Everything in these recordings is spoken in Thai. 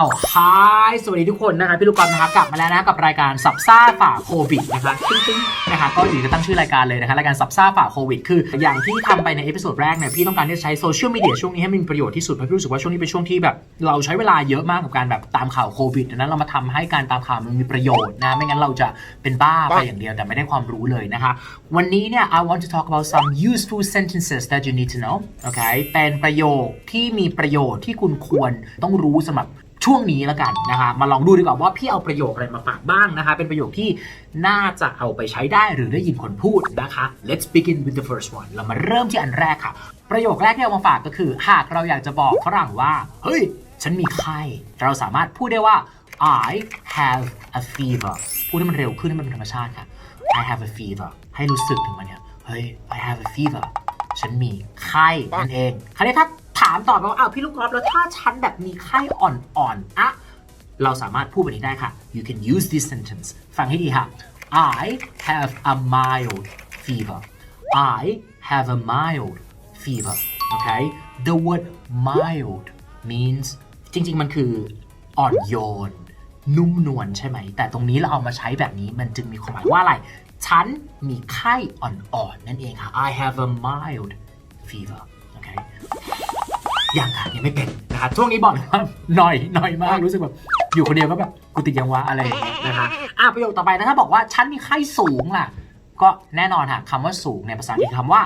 เอาฮายสวัสดีทุกคนนะคะพี่ลูกกอล์ฟนะคะกลับมาแล้วนะกับรายการสับซ่าฝ่าโควิดนะคะตึ้งตึ้งนะคะก็อยู่จะตั้งชื่อรายการเลยนะคะรายการสับซ่าฝ่าโควิดคืออย่างที่ทำไปในเอพิโซดแรกเนี่ยพี่ต้องการที่จะใช้โซเชียลมีเดียช่วงนี้ให้มีประโยชน์ที่สุดเพราะพี่รู้สึกว่าช่วงนี้เป็นช่วงที่แบบเราใช้เวลาเยอะมากกับการแบบตามข่าวโควิดดังนั้นเรามาทำให้การตามข่าวมันมีประโยชน์นะไม่งั้นเราจะเป็นบ้าไปอย่างเดียวแต่ไม่ได้ความรู้เลยนะคะวันนี้เนี่ย I want to talk about some useful sentences that you need to know โอเคเป็นประโยคที่มีประโยชน์ที่คุณควรต้องรู้สำหรับ ช่วงนี้แล้วกันนะคะมาลองดูดีกว่าว่าพี่เอาประโยคอะไรมาฝากบ้างนะคะ เป็นประโยคที่น่าจะเอาไปใช้ได้หรือได้ยินคนพูดนะคะ let's begin with the first one เรามาเริ่มที่อันแรกค่ะ ประโยคแรกที่เอามาฝากก็คือ หากเราอยากจะบอกฝรั่งว่า เฮ้ย ฉันมีไข้เราสามารถพูดได้ว่า I have a fever พูดให้มันเร็วขึ้นให้มันเป็นธรรมชาติค่ะ I have a fever ให้รู้สึกถึงมันเนี่ย เฮ้ย I have a fever ฉันมีไข้นั่นเองคราวนี้ถ้าามต่อไปว่าอ้าวพี่ลูกกอล์ฟแล้วถ้าฉันแบบมีไข้อ่อนๆอะเราสามารถพูดแบบนี้ได้ค่ะ you can use this sentence ฟังให้ดีค่ะ I have a mild fever I have a mild fever okay the word mild means จริง ๆ มันคืออ่อนโยน นุ่มนวลใช่ไหม แต่ตรงนี้เราเอามาใช้แบบนี้มันจึงมีความหมายว่าอะไร ฉันมีไข้อ่อนๆนั่นเองค่ะ I have a mild fever ยังค่ะยังไม่เป็นนะคะช่วงนี้บอกเลยว่าหน่อยหน่อยมากรู้สึกแบบอยู่คนเดียวก็แบบกูติดยังวะอะไรอย่างเงี้ยนะคะอะประโยคต่อไปนะถ้าบอกว่าฉันมีไข้สูงล่ะ ก็แน่นอนค่ะคำว่าสูงในภาษาอังกฤษคำว่า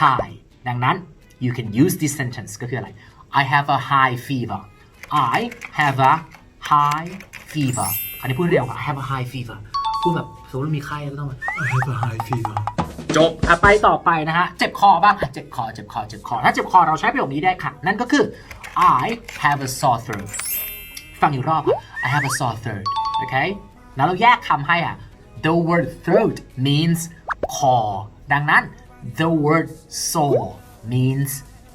high ดังนั้น you can use this sentence ก็คืออะไร I have a high fever I have a high fever อันนี้พูดเร็วค่ะ I have a high fever พูดแบบสมมติมีไข้ก็ต้อง I have a high fever จบอะไปต่อไปนะฮะ เจ็บคอบ้างอะ เจ็บคอ เจ็บคอ เจ็บคอ ถ้าเจ็บคอเราใช้ประโยคนี้ได้ค่ะ นั่นก็คือ I have a sore throat ฟังอีกรอบอะ I have a sore throat โอเค แล้วเราแยกคำให้อะ the word throat means คอ ดังนั้น the word sore means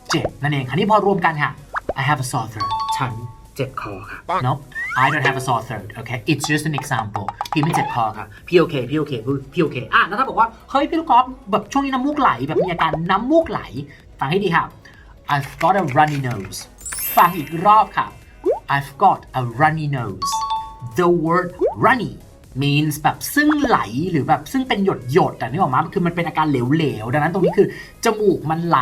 เจ็บนั่นเอง คราวนี้พอรวมกันค่ะ I have a sore throat ฉันเจ็บคอค่ะ no I don't have a sore throat okay it's just an example พี่ไม่เจ็บคอค่ะพี่โอเคพี่โอเคพี่โอเคอะแล้วถ้าบอกว่าเฮ้ยพี่ลูกกอล์ฟแบบช่วงนี้น้ำมูกไหลแบบมีอาการน้ำมูกไหลฟังให้ดีค่ะ I've got a runny nose ฟังอีกรอบค่ะ I've got a runny nose the word runny means แบบซึ่งไหลหรือแบบซึ่งเป็นหยดหยดแต่นี่ออกมาคือมันเป็นอาการเหลวๆ ดังนั้นตรงนี้คือ จมูกมันไหล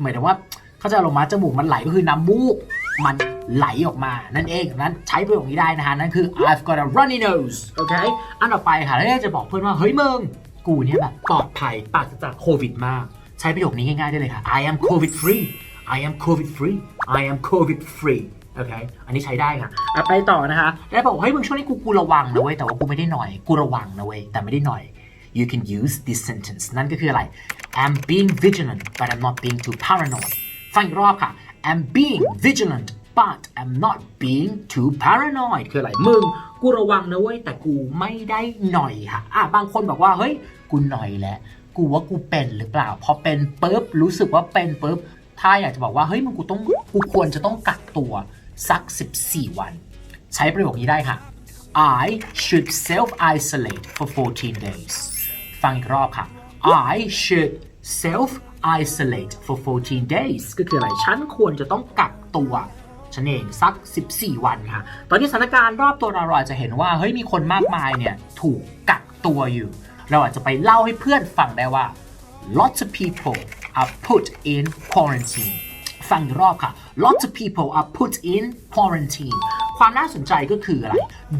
หมายถึงว่าเขาจะลงมาจมูกมันไหลก็คือน้ำมูก มันไหลออกมา นั่นเองดังนั้นใช้ประโยคนี้ได้นะฮะ นั่นคือ I've got a runny nose โอเค อันต่อไปค่ะแล้วจะบอกเพื่อนว่า เฮ้ยมึง กูเนี่ยแบบปลอดภัยปราศจากโควิดมาก ใช้ประโยคนี้ง่ายๆได้เลยค่ะ I am COVID free I am COVID free I am COVID free โอเค อันนี้ใช้ได้ค่ะอะไปต่อนะคะ แล้วบอกว่าเฮ้ยมึงช่วงนี้กูกูระวังนะเว้ย แต่ว่ากูไม่ได้หน่อย กูระวังนะเว้ย แต่ไม่ได้หน่อย you can use this sentence นั่นก็คืออะไร I'm being vigilant but I'm not being too paranoid ฟังอีกรอบค่ะ I'm being vigilant but I'm not being too paranoid คืออะไรมึง กูระวังนะเว้ย แต่กูไม่ได้หน่อยค่ะอะบางคนบอกว่า เฮ้ย กูหน่อยแหละ กูว่ากูเป็นหรือเปล่า พอเป็นปุ๊บ รู้สึกว่าเป็นปุ๊บ ถ้าอยากจะบอกว่า เฮ้ย มึงกูต้อง กูควรจะต้องกักตัวสัก 14 วัน ใช้ประโยคนี้ได้ค่ะ I should self isolate for 14 days ฟังอีกรอบค่ะ I should self isolate for 14 days ก็คืออะไร ฉันควรจะต้องกักตัวฉันเองสัก 14 วันค่ะ ตอนนี้สถานการณ์รอบตัวเราเราอาจจะเห็นว่า เฮ้ย มีคนมากมายเนี่ย ถูกกักตัวอยู่ เราอาจจะไปเล่าให้เพื่อนฟังได้ว่า lots of people are put in quarantine ฟังอีกรอบค่ะ lots of people are put in quarantine ความน่าสนใจก็คืออะไร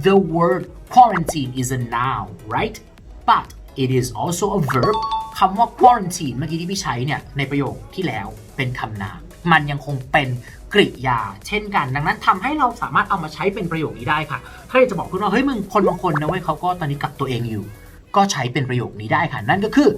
the word quarantine is a noun right but it is also a verb คำว่า quarantine เมื่อกี้ที่พี่ใช้เนี่ยในประโยคที่แล้วเป็นคำนาม มันยังคงเป็นกริยา เช่นกัน ดังนั้นทำให้เราสามารถเอามาใช้เป็นประโยคนี้ได้ค่ะ ถ้าอยากจะบอกคุณว่าเฮ้ยมึงคนบางคนนะเว้ยเขาก็ตอนนี้กักตัวเองอยู่ ก็ใช้เป็นประโยคนี้ได้ค่ะ นั่นก็คือ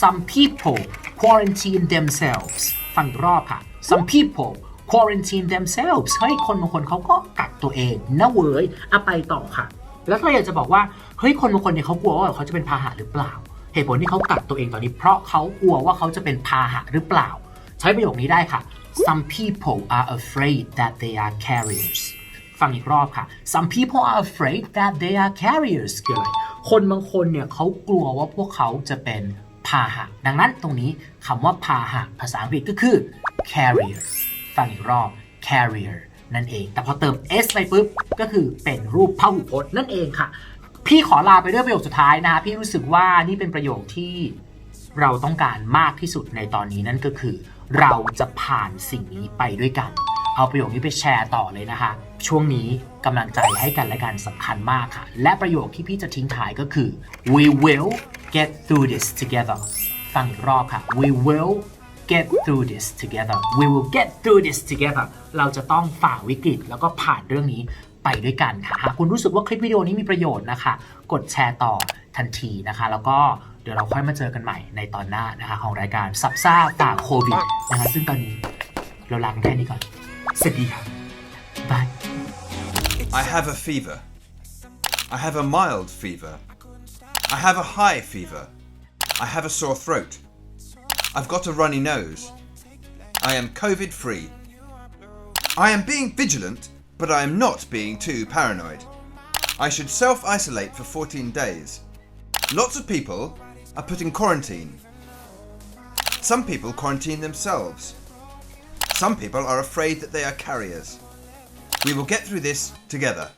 some people quarantine themselves ฟังรอบค่ะ some people quarantine themselves เฮ้ยคนบางคนเขาก็กักตัวเองนะเว้ยเอะไปต่อค่ะ แล้วถ้าอยากจะบอกว่าเฮ้ยคนบางคนเนี่ยเขากลัวว่าเขาจะเป็นพาหะหรือเปล่า เหตุผลที่เขากักตัวเองตอนนี้ เพราะเขากลัวว่าเขาจะเป็นพาหะหรือเปล่า ใช้ประโยคนี้ได้ค่ะ some people are afraid that they are carriers ฟังอีกรอบค่ะ some people are afraid that they are carriers คืออะไรคนบางคนเนี่ยเขากลัวว่าพวกเขาจะเป็นพาหะ ดังนั้นตรงนี้คำว่าพาหะ ภาษาอังกฤษก็คือ carrier ฟังอีกรอบ carrier นั่นเอง แต่พอเติม s ไปปุ๊บ ก็คือเป็นรูปพหุพจน์นั่นเองค่ะ พี่ขอลาไปด้วยประโยคสุดท้ายนะพี่รู้สึกว่านี่เป็นประโยคที่เราต้องการมากที่สุดในตอนนี้นั่นก็คือ เราจะผ่านสิ่งนี้ไปด้วยกัน เอาประโยคนี้ไปแชร์ต่อเลยนะคะ ช่วงนี้กำลังใจให้กันและกันสำคัญมากค่ะ และประโยคที่พี่จะทิ้งท้ายก็คือ we will get through this together ฟังอีกรอบค่ะ we will get through this together we will get through this together เราจะต้องฝ่าวิกฤตแล้วก็ผ่านเรื่องนี้ ไปด้วยกันค่ะหากคุณรู้สึกว่าคลิปวิดีโอนี้มีประโยชน์นะคะ กดแชร์ต่อทันทีนะคะ แล้วก็เดี๋ยวเราค่อยมาเจอกันใหม่ในตอนหน้านะคะ ของรายการซับซ่าฝ่าโควิดนะคะซึ่งตอนนี้เราลากันแค่นี้ก่อนสวัสดีค่ะบาย I have a fever. I have a mild fever. I have a high fever. I have a sore throat. I've got a runny nose. I am COVID free. I am being vigilant, but I am not being too paranoid. I should self isolate for 14 days. Lots of people are put in quarantine. Some people quarantine themselves. Some people are afraid that they are carriers. We will get through this together.